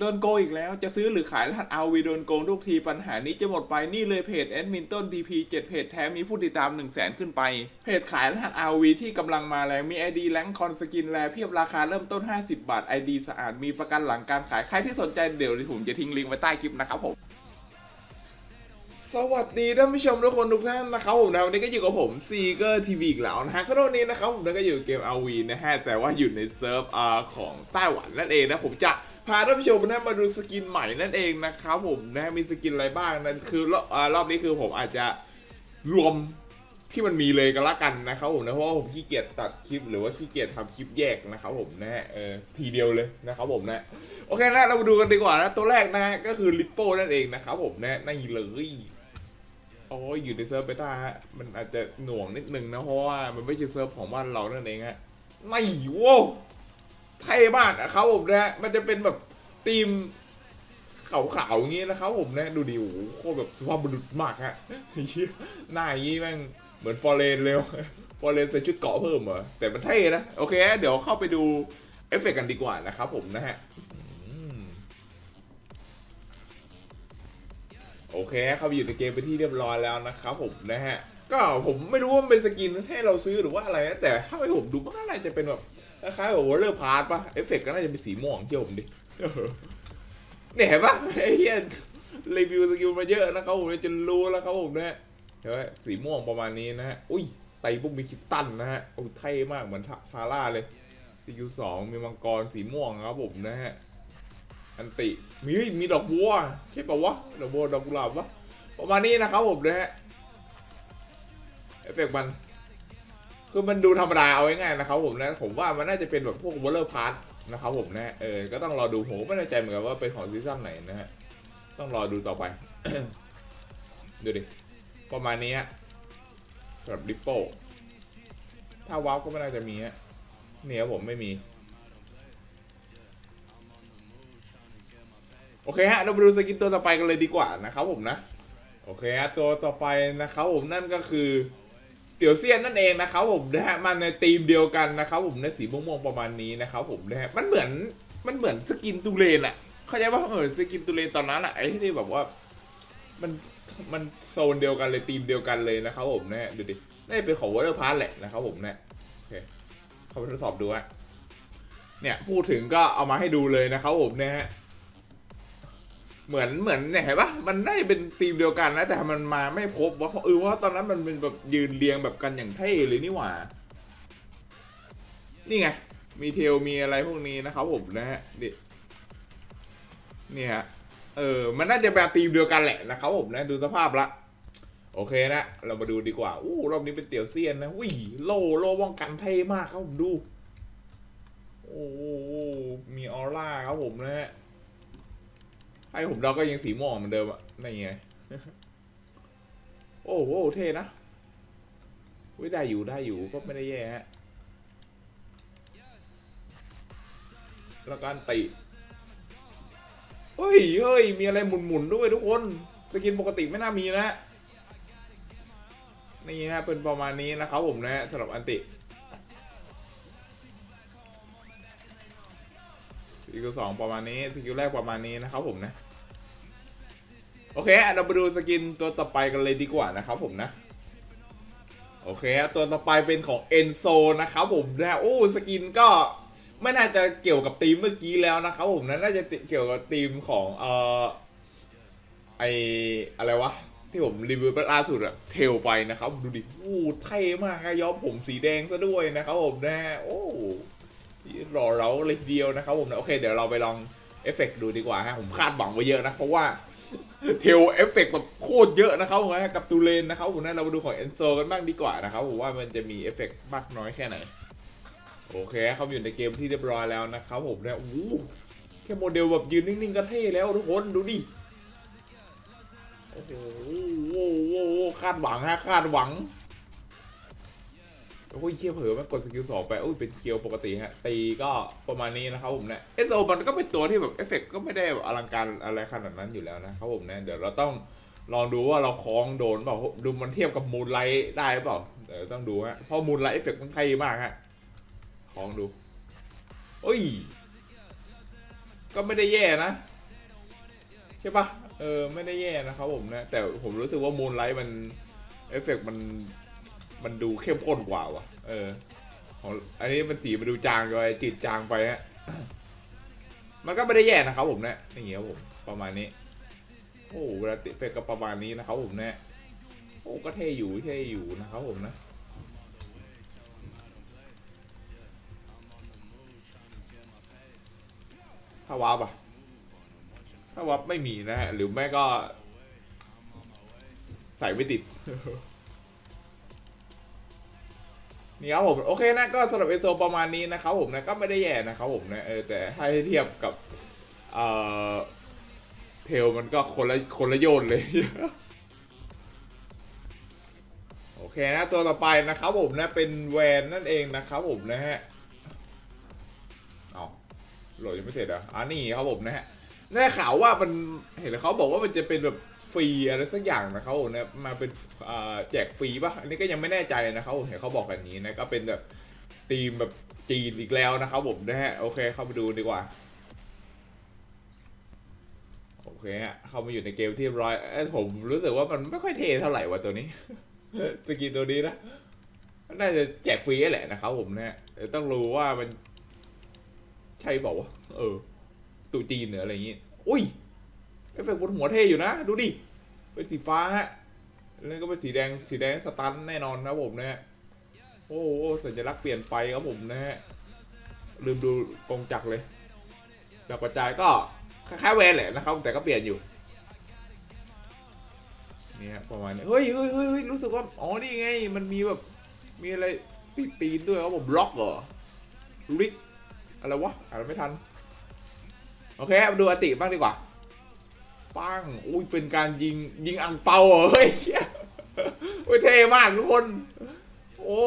โดนโกงอีกแล้วจะซื้อหรือขายรหัส RV โดนโกงทุกทีปัญหานี้จะหมดไปนี่เลยเพจแอดมินต้น TP 7เพจแท้มีผู้ติดตาม 1 0 0 0 0แสนขึ้นไป เพจขายรหัส RV ที่กำลังมาแรงมี ID แรงคอนสกินแลเพียบราคาเริ่มต้น 50 บาท ID สะอาดมีประกันหลังการขาย ใครที่สนใจเดี๋ยวผมจะทิ้งลิงก์ไว้ใต้คลิปนะครับผมสวัสดีท่านผู้ชมทุกคนทุกท่านนะครับผมนะวันนี้ก็อยู่กับผมซีเกอร์ทีวีอีกแล้วนะฮะก็วันนี้นะครับผมก็อยู่เกม RV นะฮะแต่ว่าอยู่ในเซิร์ฟอาของไต้หวันนั่นเองนะผมจะ พาท่านผู้ชมนะมาดูสกินใหม่นั่นเองนะครับผมนะมีสกินอะไรบ้างนั่นคือรอบรอบนี้คือผมอาจจะรวมที่มันมีเลยก็แล้วกันนะครับผมนะเพราะว่าผมขี้เกียจตัดคลิปหรือว่าขี้เกียจทำคลิปแยกนะครับผมนะฮะเออทีเดียวเลยนะครับผมนะโอเคนะเรามาดูกันดีกว่านะตัวแรกนะฮะก็คือลิปโป้นั่นเองนะครับผมนะนี่เลยโอ้ยอยู่ในเซิร์ฟเบต้าฮะมันอาจจะหน่วงนิดนึงนะเพราะว่ามันไม่ใช่เซิร์ฟของบ้านเรานั่นเองฮะไม่โว้ เท่มากอะครับผมนะฮะมันจะเป็นแบบธีมขาวๆอย่างงี้นะครับผมนะดูดิโอ้โหโคตรแบบสุภาพบุรุษมากฮะหน้าอย่างงี้แม่งเหมือนฟอร์เรนเลยฟอร์เรนใส่ชุดเกาะเพิ่มเหรอแต่มันเท่นะโอเค เดี๋ยวเข้าไปดูเอฟเฟกต์กันดีกว่านะครับผมนะฮะโอเค เข้าไปอยู่ในเกมไปที่เรียบร้อยแล้วนะครับผมนะฮะ ก็ผมไม่รู้ว่ามันเป็นสกินให้เราซื้อหรือว่าอะไรนะแต่ถ้าไปผมดูมันก็น่จะเป็นแบบคล้ายๆแบบวอลเลอร์พาร์ตปะเอฟเฟกก็น่าจะเป็นสีม่วงเที่ยวผมดิเนี่ยเห็นปะไอ้เหี้ยรีวิวสกิลมาเยอะนะครับผมจะรู้แล้วครับผมนะฮะเห็นไหมสีม่วงประมาณนี้นะฮะอุ้ยไตปุ๊บมีคิตตันนะฮะโอ้ยเท่มากเหมือนทาทาร่าเลยสกิลสองมีมังกรสีม่วงครับผมนะฮะอันติมีมีดอกบัวใช่ปะวะดอกบัวดอกกุหลาบวะประมาณนี้นะครับผมนะฮะ เอฟเฟกต์มัน คือมันดูธรรมดาเอาง่ายๆนะครับผมนะผมว่ามันน่าจะเป็นแบบพวกวอลเลอร์พาร์ทนะครับผมนะเออก็ต้องรอดูผมไม่แน่ใจเหมือนกันว่าเป็นของซีซั่นไหนนะฮะต้องรอดูต่อไป ดูดิ ประมาณนี้สำหรับดิปโป้ถ้าว้าวก็ไม่น่าจะมีฮะเนี่ยครับผมไม่มี โอเคฮะ เรามาดูสกินตัวต่อไปกันเลยดีกว่านะครับผมนะ โอเคฮะ ตัวต่อไปนะครับผมนั่นก็คือ เตี๋ยวเซียนนั่นเองนะครับผมนะฮะมันในธีมเดียวกันนะครับผมในสีม่วงๆประมาณนี้นะครับผมนะฮะมันเหมือนมันเหมือนสกินตูเลนอะเข้าใจว่าเออสกินตูเลนตอนนั้นอะไอ้ที่แบบว่ามันมันโซนเดียวกันเลยธีมเดียวกันเลยนะครับผมนะฮะดูดิน่าจะเป็นของวอเตอร์พาร์ทแหละนะครับผมนะโอเคเข้าไปทดสอบดูฮะเนี่ยพูดถึงก็เอามาให้ดูเลยนะครับผมนะฮะ เหมือนเหมือนเนี่ยเห็นปะมันได้เป็นทีมเดียวกันนะแต่มันมาไม่ครบว่าเออว่าตอนนั้นมันเป็นแบบยืนเรียงแบบกันอย่างเท่เลยนี่หว่า นี่ไง มีเทลมีอะไรพวกนี้นะครับผมนะฮะดินี่ฮะเออ มันน่าจะเป็นทีมเดียวกันแหละนะครับผมนะดูสภาพละโอเคนะ เรามาดูดีกว่าอู้รอบนี้เป็นเตี๋ยวเซียนนะวิ่โลโลป้องกันเท่มากครับผมดู โอ้มีออร่าครับผมนะฮะ ให้ผมเดาก็ยังสีม่วงเหมือนเดิมอะนั่นไง โอ้โหเท่นะวิได้อยู่ได้อยู่ก็ไม่ได้แย่ฮะแล้วการติเฮ้ยเฮ้ยมีอะไรหมุนๆด้วยทุกคน สกินปกติไม่น่ามีนะนี่ฮะเป็นประมาณนี้นะครับผมนะสำหรับอันติสกิลสองประมาณนี้สกิลแรกประมาณนี้นะครับผมนะ โอเคเราไปดูสกินตัวต่อไปกันเลยดีกว่านะครับผมนะโอเคตัวต่อไปเป็นของเอนโซนะครับผมนะโอ้สกินก็ไม่น่าจะเกี่ยวกับทีมเมื่อกี้แล้วนะครับผมนะน่าจะเกี่ยวกับทีมของเอ่อไออะไรวะที่ผมรีวิวไปล่าสุดอะเทลไปนะครับ ดูดิโอ้เท่มากอะย้อมผมสีแดงซะด้วยนะครับผมนะโอ้หล่อเราเลยเดียวนะครับผมนะโอเค เดี๋ยวเราไปลองเอฟเฟกต์ดูดีกว่าฮะผมคาดหวังไว้เยอะนะเพราะว่า เทลเอฟเฟกต์แบบโคตรเยอะนะครับผมนะกับตูเลนนะครับผมนะเรามาดูของเอนโซกันบ้างดีกว่านะครับผมว่ามันจะมีเอฟเฟกต์มากน้อยแค่ไหน โอเคเขาอยู่ในเกมที่เรียบร้อยแล้วนะครับผมนะโอ้แค่โมเดลแบบยืนนิ่งๆก็เท่แล้วทุกคนดูดิโอ้โหคาดหวังฮะคาดหวัง โอ้ยเคียวเผลอมากดสกิลสองไปโอ้ยเป็นเคียวปกติฮะตีก็ประมาณนี้นะครับผมเนะเอสโอมันก็เป็นตัวที่แบบเอฟเฟกต์ก็ไม่ได้อลังการอะไรขนาดนั้นอยู่แล้วนะครับผมเนะเดี๋ยวเราต้องลองดูว่าเราคล้องโดนเปล่าดูมันเทียบกับมูนไลท์ได้หรือเปล่าเดี๋ยวต้องดูฮะเพราะมูนไลท์เอฟเฟกต์มันเท่มากฮะคล้องดูโอ้ย ก็ไม่ได้แย่นะใช่ปะเออไม่ได้แย่นะครับผมนะแต่ผมรู้สึกว่ามูนไลท์มันเอฟเฟกต์มัน มันดูเข้มข้นกว่าว่ะ เออของอันนี้มันสีมันดูจางไปจืดจางไปฮะ มันก็ไม่ได้แย่นะครับผมนะอย่างเงี้ยครับผมประมาณนี้ โอ้เวลาติดเฟกก็ประมาณนี้นะครับผมนะโอ้ก็เท่อยู่เท่อยู่นะครับผมนะถ้าวับอะถ้าวับไม่มีนะฮะ หรือแม่ก็ ใส่ไม่ติด นี่ครับผมโอเคนะก็สำหรับเอโซประมาณนี้นะครับผมนะก็ไม่ได้แย่นะครับผมนะเออแต่ถ้าให้เทียบกับเอ่อเทลมันก็คนละคนละโยนเลยโอเคนะตัวต่อไปนะครับผมนะเป็นแวนนั่นเองนะครับผมนะฮะเอาโหลดยังไม่เสร็จอะอ่านี่ครับผมนะฮะได้ข่าวว่ามันเห็นเขาบอกว่ามันจะเป็นแบบ ฟรีอะไรสักอย่างนะครับผมนะมาเป็นแจกฟรีป่ะอันนี้ก็ยังไม่แน่ใจนะครับผมเห็นเขาบอกแบบนี้นะก็เป็นแบบธีมแบบจีนอีกแล้วนะครับผมนะฮะโอเคเข้าไปดูดีกว่าโอเคฮะเข้ามาอยู่ในเกมที่ร้อยผมรู้สึกว่ามันไม่ค่อยเท่เท่าไหร่ว่ะตัวนี้สกินตัวนี้นะน่าจะแจกฟรีแหละนะครับผมนะเดี๋ยวต้องรู้ว่ามันใช่บอกว่าวะเออตูจีนหรืออะไรอย่างงี้อุ้ย เอฟเฟกต์บนหัวเท่อยู่นะ ดูดิเป็นสีฟ้าฮะแล้วก็เป็นสีแดงสีแดงสตันแน่นอนนะผมนะฮะโอ้โหสัญลักษณ์เปลี่ยนไปครับผมนะฮะลืมดูกองจักรเลยดาวกระจายก็คล้ายๆแวนแหละนะครับ แต่ก็เปลี่ยนอยู่นี่ฮะประมาณนี้เฮ้ยเฮ้ยเฮ้ยเฮ้ยรู้สึกว่าอ๋อนี่ไง มันมีแบบมีอะไรปีนปีนด้วยครับผมบล็อกเหรอริกอะไรวะอ่านไม่ทัน โอเคมาดูอติบ้างดีกว่า ปังอุ้ยเป็นการยิงยิงอังเปาเหรอเฮ้ยเฮ้ยโอ้ยเท่มากทุกคน โอ้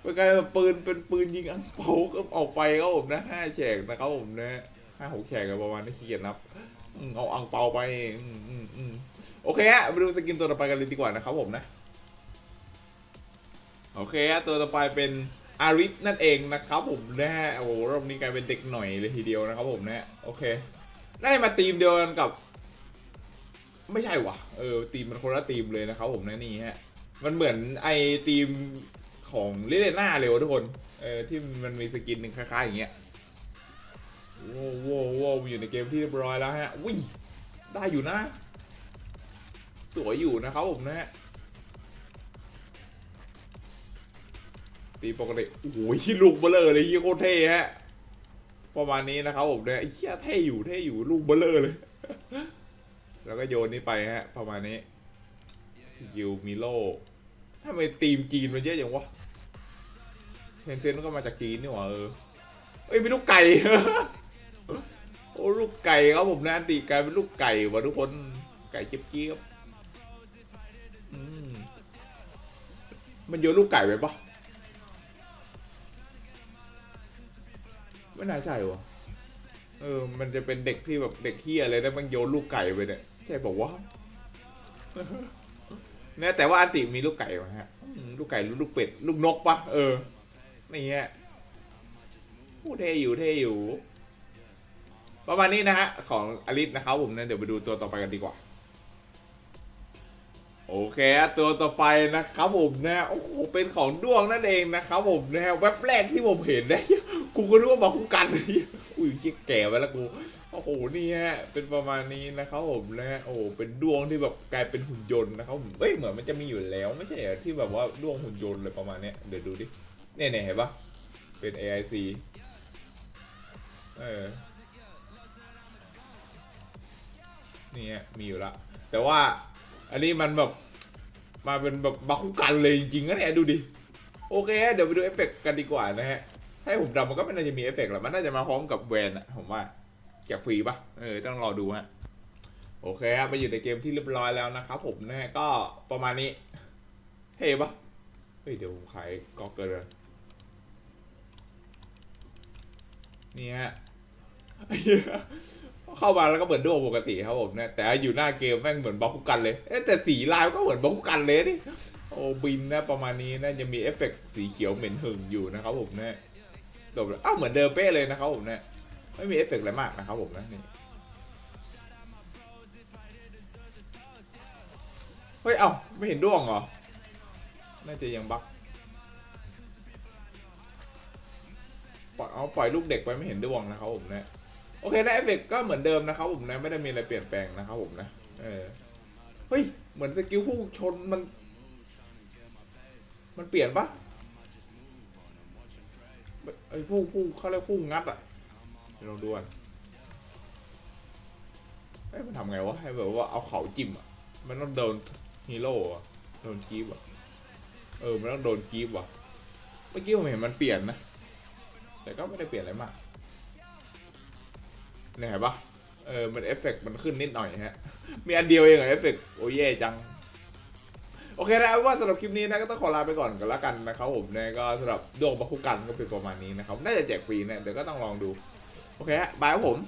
เป็นการปืนเป็นปืนยิงอังเปาก็ออกไปครับผมนะห้าแฉกนะครับผมนะห้าหกแฉกประมาณนี้ขี้เกียจนับเอาอังเปาไปอืมอืมอืมโอเคฮะมาดูสกินตัวต่อไปกันเลยดีกว่านะครับผมนะ โอเคฮะตัวต่อไปเป็นอาริสนั่นเองนะครับผมนะฮะโอ้โหรอบนี้กลายเป็นเด็กหน่อยเลยทีเดียวนะครับผมนะโอเค ได้มาทีมเดียวกันกับ ไม่ใช่วะเออทีมมันคนละทีมเลยนะครับผมนะนี่ฮะ มันเหมือนไอทีมของลิเลน่าเลยวะทุกคนเออที่มันมีสกินหนึ่งคล้ายๆอย่างเงี้ยโว้วว้วโว้วอยู่ในเกมที่เรียบร้อยแล้วฮะวิ่งได้อยู่นะ สวยอยู่นะครับผมนะฮะตีปกติโอ้โหลูกเบลอเลยเฮียโคตรเท่ฮะ ประมาณนี้นะครับผมเนี่ยเฮียเท่อยู่เท่อยู่ลูกเบลเลอร์เลย แล้วก็โยนนี่ไปฮะ ประมาณนี้ยูมิโลทำไมทีมจีนมันเยอะอย่างวะเซนเซนก็มาจากจีนนี่หว่าเออเอ้ยมีลูกไก่โอ้ลูกไก่ครับผมนะตีกลายเป็นลูกไก่ว่ะทุกคนไก่เจี๊ยบเจี๊ยบมันโยนลูกไก่ไปปะ ไม่น่าใช่วะเออ มันจะเป็นเด็กที่แบบเด็กเฮียเลยนะมันโยนลูกไก่ไปเนี่ยใช่บอกว่าเนี่ยแต่ว่าอันติมีลูกไก่มาฮะลูกไก่ลูกเป็ด ลูกนกปะเออนี่ฮะผู้เท่อยู่เท่อยู่ ประมาณนี้นะฮะ ของอลิสนะครับผมนะเดี๋ยวไปดูตัวต่อไปกันดีกว่า โอเคตัวต่อไปนะครับผมนะโอ้โหเป็นของด้วงนั่นเองนะครับผมนะฮะแว็บแรกที่ผมเห็นนะกูก็รู้ว่ามาคู่กันอุ้ยแก่ไปแล้วกูโอ้โหนี่ฮะเป็นประมาณนี้นะครับผมนะโอ้โหเป็นด้วงที่แบบกลายเป็นหุ่นยนต์นะครับผมเอ้ยเหมือนมันจะมีอยู่แล้วไม่ใช่ที่แบบว่าด้วงหุ่นยนต์เลยประมาณเนี้ยเดี๋ยวดูดิเนี่ยเนี่ยเห็นปะเป็น AIC เออนี่ฮะมีอยู่ละแต่ว่า อันนี้มันแบบมาเป็นแบบบัคุกันเลยจริงๆนะเนี่ยดูดิ โอเค เดี๋ยวไปดูเอฟเฟกต์กันดีกว่านะฮะ ให้ผมดำมันก็ไม่น่าจะมีเอฟเฟกต์หรอกมันน่าจะมาพร้อมกับแวนอะผมว่าแจกฟรีปะเออ ต้องรอดูฮะ โอเคครับไปอยู่ในเกมที่เรียบร้อยแล้วนะครับผมนะฮะก็ประมาณนี้เท่ปะเฮ้ยเดี๋ยวผมขายกอกเกอร์นี่ฮะ เข้ามาแล้วก็เหมือนด้วงปกติครับผมนะแต่อยู่หน้าเกมแม่งเหมือนบล็อกคุกันเลยเอ๊แต่สีลายก็เหมือนบล็อกคุกันเลยนี่โอ้บินนะประมาณนี้นะจะมีเอฟเฟกต์สีเขียวเหม็นหึงอยู่นะครับผมนะจบแล้วอ้าวเหมือนเดิมเป๊ะเลยนะครับผมนะไม่มีเอฟเฟกต์อะไรมากนะครับผมนะนี่เฮ้ย เอ้า ไม่เห็นด้วงเหรอ น่าจะยังบักปล่อยเอาปล่อยลูกเด็กไปไม่เห็นด้วงนะครับผมเนะ โอเคนะเอฟเฟกต์ก็เหมือนเดิมนะครับผมนะไม่ได้มีอะไรเปลี่ยนแปลงนะครับผมนะเออเฮ้ยเหมือนสกิลพุ่ชนมัน มันเปลี่ยนปะไอ้ยพุ่งพุ่เขาเรียกพุ่งัดอะเดี๋ยวลองดูกันเอ้มันทำไงวะให้แบบว่าเอาเขาจิ้มอะมันต้องโดนฮีโร่อะโดนกีบอะเออมันต้องโดนกีบว่ะเมื่อกี้ผมเห็นมันเปลี่ยนนะแต่ก็ไม่ได้เปลี่ยนอะไรมาก เนี่ยเห็นปะเออมันเอฟเฟกต์มันขึ้นนิดหน่อยฮะ มีอันเดียวเองเหรอเอฟเฟกต์โอ้ยแย่จัง โอเคนะว่าสำหรับคลิปนี้นะก็ต้องขอลาไปก่อนกันละกันนะครับผมนะก็สำหรับดวงบัคุกันก็เป็นประมาณนี้นะครับ น่าจะแจกฟรีนะเดี๋ยวก็ต้องลองดู โอเคฮะบายครับผม